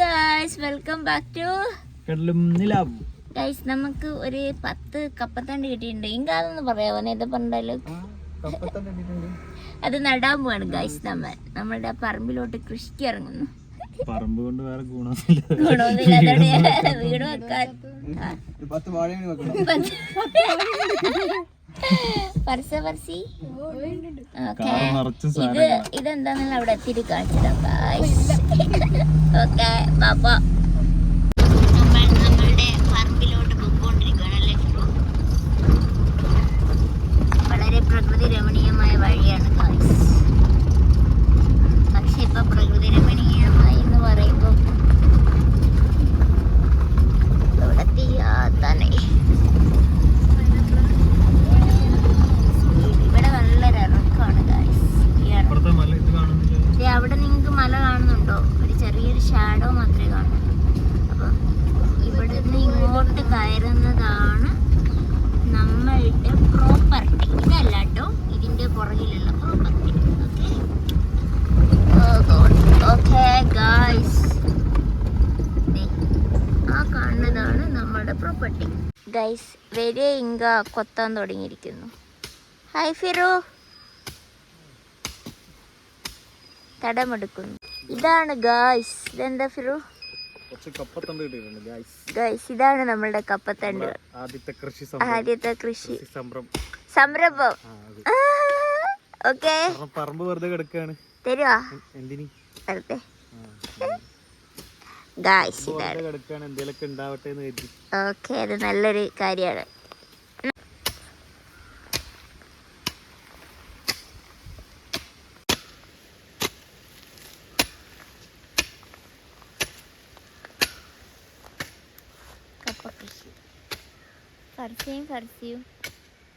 Guys welcome back to കടലും നിലാവും. Guys നമുക്ക് ഒരു പത്ത് കപ്പത്തണ്ട് കിട്ടിയിട്ടുണ്ട്. ഇങ്ക അതൊന്ന് പറയാമോ നേരത്തെ പറഞ്ഞാലോ അത് നടാൻ പോവാണ് ഗൈസ് നമ്മൾ നമ്മുടെ പറമ്പിലോട്ട് കൃഷിക്ക് ഇറങ്ങുന്നു. പറമ്പ് കൊണ്ട് വേറെ ഗുണമൊന്നുമില്ല. വീട് വെക്കാൻ. പറിച്ച പറിച്ചി? ഇത്. ഇതെന്താന്നുള്ള അവിടെ എത്തിയിട്ട് കാണിച്ചിടാം ഓക്കെ ബാബ നമ്മൾ ഗൈസ് വലിയ ഇങ്ക കൊത്താൻ തുടങ്ങിയിരിക്കുന്നു. ഹായ് ഫിറു തടമെടുക്കുന്നു. ഇതാണ് ഗായ്സ് ഇതെന്താ ഫിറു ഇതാണ് നമ്മളുടെ കപ്പത്തണ്ട്. ആദ്യത്തെ കൃഷി ആദ്യത്തെ കൃഷി. സംരംഭം. ഓക്കെ പറമ്പ് വെറുതെ കിടക്കാണ്. തരുവാ? എന്തിനി? വെറുതെ. ഗായ്സ് ഇതാണ് ഓക്കെ അത് നല്ലൊരു കാര്യമാണ്. ഫർസിയും ഫർസയും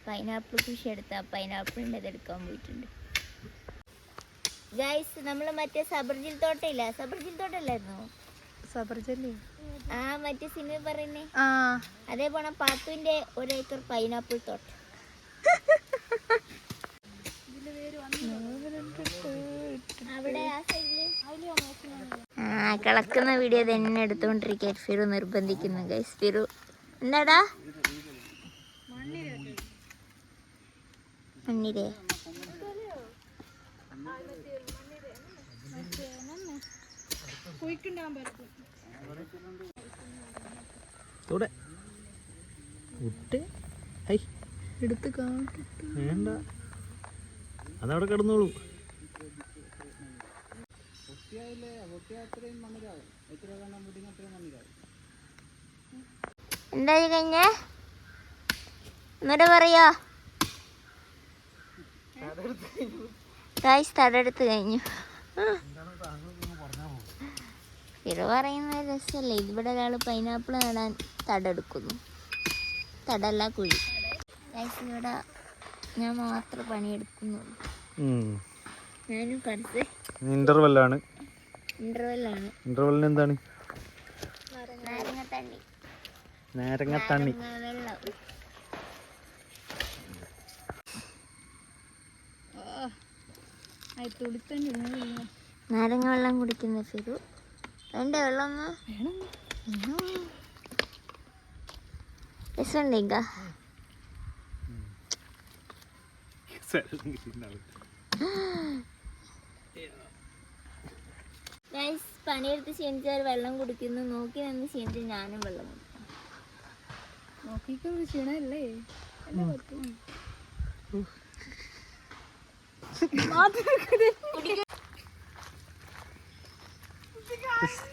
പൈനാപ്പിൾ കൃഷി എടുത്ത പൈനാപ്പിളിന്റെ എടുക്കാൻ പോയിട്ടുണ്ട്. ഗൈസ് നമ്മൾ മറ്റേ സബർജിൽ തോട്ടയില്ല? സബർജിൽ തോട്ടല്ലായിരുന്നു സബർജല്ലി ആ മറ്റേ സിനിമ പറയുന്നേ. ആ. അതേപോലെ പാത്തുവിന്റെ ഒരേക്കർ പൈനാപ്പിൾ തോട്ടം. അവിടെ ആ കിളക്കുന്ന വീഡിയോ തന്നെ എടുത്തുകൊണ്ടിരിക്കാൻ ഫിറു നിർബന്ധിക്കുന്നു ഗൈസ് ഫിറു എന്താടാ മണ്ണിരേ. ഇവിടെ വിട്ട്. ഹൈ എടുത്ത് കാട്ടി വേണ്ട. അതവിടെ കിടന്നോളൂ. എന്തായി കഴിഞ്ഞ എന്നിട്ട് പറയോ? ഗായ്സ് തടെടുത്ത് കഴിഞ്ഞു. ഫിറ പറയുന്ന രസമല്ലേ ഇവിടെ ഒരാൾ പൈനാപ്പിൾ നടാൻ തടെടുക്കുന്നു. തടല്ല കുഴി. ഇവിടെ ഞാൻ മാത്രം പണിയെടുക്കുന്നുള്ളൂ. ഞാനും പഠിച്ച് ഇന്റർവെല്ലാണ് ഇന്റർവെല്ലാണ് ഇന്റർവെല്ലിന് എന്താണ്? നാരങ്ങ തണ്ണി നാരങ്ങ വെള്ളം കുടിക്കുന്ന ഫിറു. വേണ്ട വെള്ളം പണിയെടുത്ത് ക്ഷീണിച്ചാൽ വെള്ളം കുടിക്കുന്നു. നോക്കി നിന്ന് ക്ഷീണിച്ച് ഞാനും വെള്ളം കുടിക്കും ക്ഷീണല്ലേ? അല്ലേ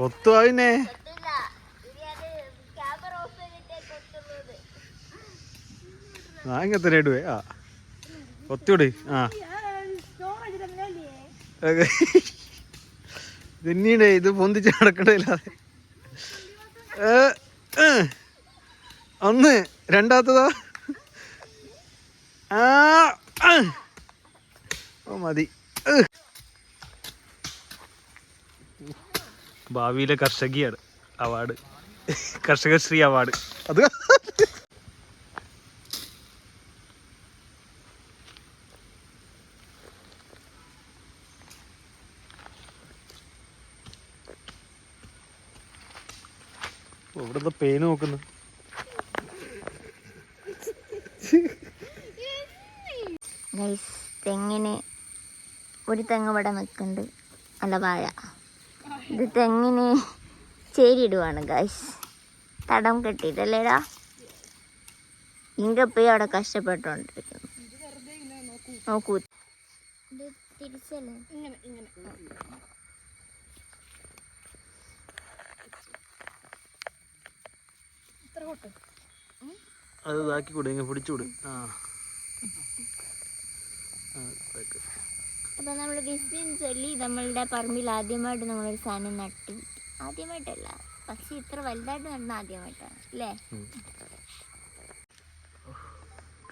പറ്റും ആ ഇങ്ങനത്തെ രേടുവേ ആ. ഒത്തിയോട് ആ. പിന്നീട് ഇത് പൊന്തിച്ച് ഏ. ഒന്ന് രണ്ടാത്തതാ? ആ മതി. ഭാവിയിലെ കർഷകിയാണ്. അവാർഡ്. കർഷകശ്രീ അവാർഡ്. അത് ഇവിടുത്തെ പെയിന് നോക്കുന്നു. തെങ്ങിന് ഒരു തെങ്ങ് ഇവിടെ നിൽക്കുന്നുണ്ട്. നല്ല വാഴ ഇത് തെങ്ങിന് ചേരിയിടുവാണ് ഗൈസ് തടം കെട്ടിയിട്ടല്ലേടാ? ഇങ്കപ്പയും അവിടെ കഷ്ടപ്പെട്ടുകൊണ്ടിരിക്കുന്നു. നോക്കൂ. അത് ഇതാക്കി കൂടെ ഇങ്ങനെ പിടിച്ചുകൂടെ ആ. ആ. അപ്പോൾ നമ്മൾ ബിസിൻ ചൊല്ലി നമ്മളുടെ പറമ്പിൽ ആദ്യമായിട്ട് നമ്മളൊരു സാധനം നട്ടു. ആദ്യമായിട്ടല്ല. പക്ഷെ ഇത്ര വലുതായിട്ട് നടന്ന ആദ്യമായിട്ടാണ്. അല്ലേ.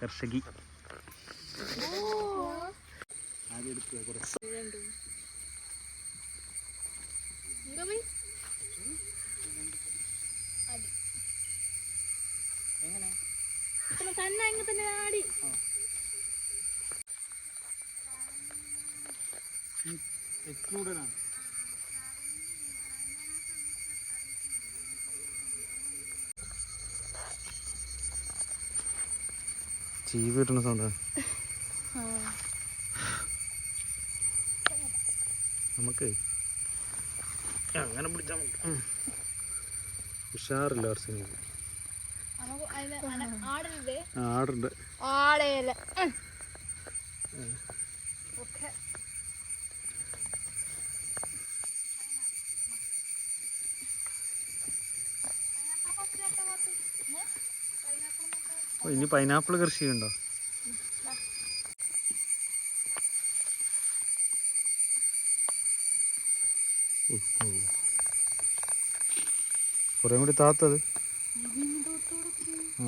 കർഷകി. എങ്ങനെ? തന്നെ ആടി എക്സ്ക്ലൂഡഡ് ചീവ് കിട്ടുന്ന സൗണ്ട്. നമുക്ക് അങ്ങനെ പിടിച്ചാൽ. ഉഷാറില്ല ആടരുതേ ആടുണ്ട്. ആടേല ഇനി പൈനാപ്പിൾ കൃഷി ഉണ്ടോ കുറേ കൂടി താത്തത്. ആ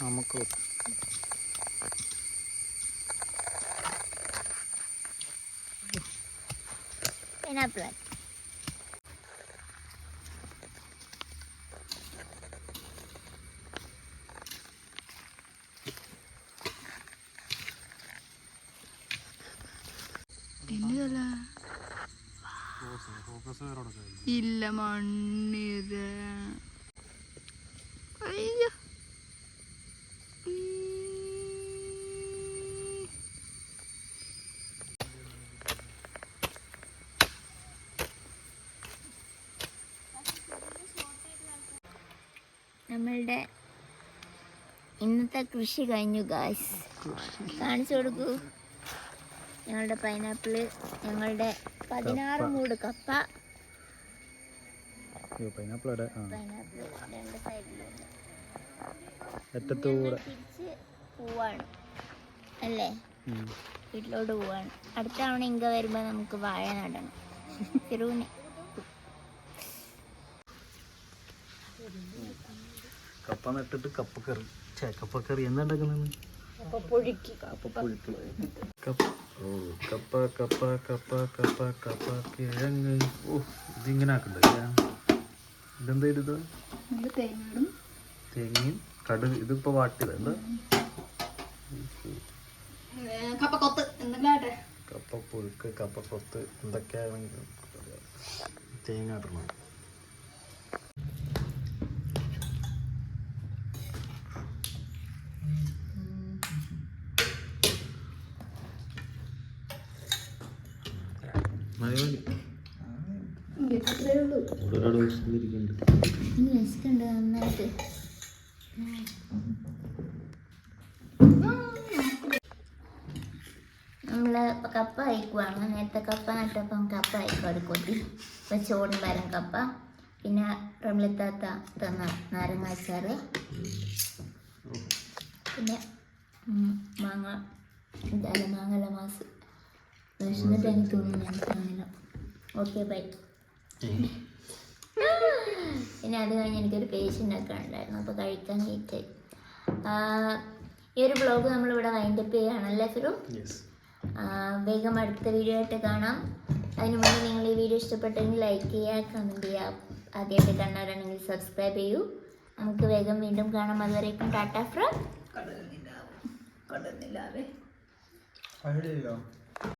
നമുക്ക് പൈനാപ്പിൾ എന്നതല്ല ഇല്ല മണ്ണിത്. നമ്മളുടെ ഇന്നത്തെ കൃഷി കഴിഞ്ഞു ഗായ്സ് കാണിച്ചു കൊടുക്കൂ. ഞങ്ങളുടെ പൈനാപ്പിൾ ഞങ്ങളുടെ പതിനാറ് മൂട് കപ്പ. പൈനാപ്പിൾ അവിടെ ആ. അറ്റത്തൂടെ പോവാണ്. അല്ലേ. വീട്ടിലോട്ട് പോവാണ്. അടുത്ത തവണ ഇങ്ക വരുമ്പോൾ നമുക്ക് വാഴ നടണം. ചെറുവിനെ കപ്പ നട്ടിട്ട് കപ്പക്കറി ഛേ കപ്പക്കറി എന്താ ഉണ്ടാക്കുന്നത്? പൊഴുക്കി. കപ്പ കപ്പ കപ്പ കപ്പ കപ്പ കപ്പ കിഴങ്ങ്. ഓ ഇതിങ്ങനെ ആക്കണ്ടേ ഇതെന്താ ഇത് നമ്മൾ തേങ്ങയും കടുക് ഇതിപ്പോ വാട്ടിയത് എന്താ? കപ്പക്കൊത്ത്. എന്തെല്ലാട്ടെ കപ്പ പുഴുക്ക് കപ്പ കൊത്ത് എന്തൊക്കെയാണെങ്കിലും തേങ്ങ ഇടണം. മതി മതി നമ്മൾ കപ്പ അയക്കുവാണ് നേരത്തെ കപ്പ നട്ടപ്പം കപ്പ അയക്കും കൊട്ടി ഇപ്പം ചോറിന് വരം കപ്പ. പിന്നെ റംലത്താത്ത തന്ന നാരങ്ങ പിന്നെ മാങ്ങ. എന്തായാലും മാങ്ങല്ല മാസ്. വിഷമത്തെ എനിക്ക് തോന്നുന്നു ഓക്കെ ബൈ പിന്നെ അത് കഴിഞ്ഞ് എനിക്കൊരു പേഷ്യന്റ് ഒക്കെ ഉണ്ടായിരുന്നു അപ്പോൾ കഴിക്കാൻ ലേറ്റായി ഈ ഒരു ബ്ലോഗ് നമ്മളിവിടെ വൈൻഡപ്പ് ചെയ്യുകയാണല്ലേ ഫിറു? യെസ് വേഗം അടുത്ത വീഡിയോ ആയിട്ട് കാണാം. അതിന് മുന്നേ നിങ്ങൾ ഈ വീഡിയോ ഇഷ്ടപ്പെട്ടെങ്കിൽ ലൈക്ക് ചെയ്യുക കമന്റ് ചെയ്യുക ആദ്യമായിട്ട് കണ്ടവരാണെങ്കിൽ സബ്സ്ക്രൈബ് ചെയ്യൂ. നമുക്ക് വേഗം വീണ്ടും കാണാം. അതുവരേക്കും ടാറ്റാ ഫ്രം അവിടെയല്ലോ.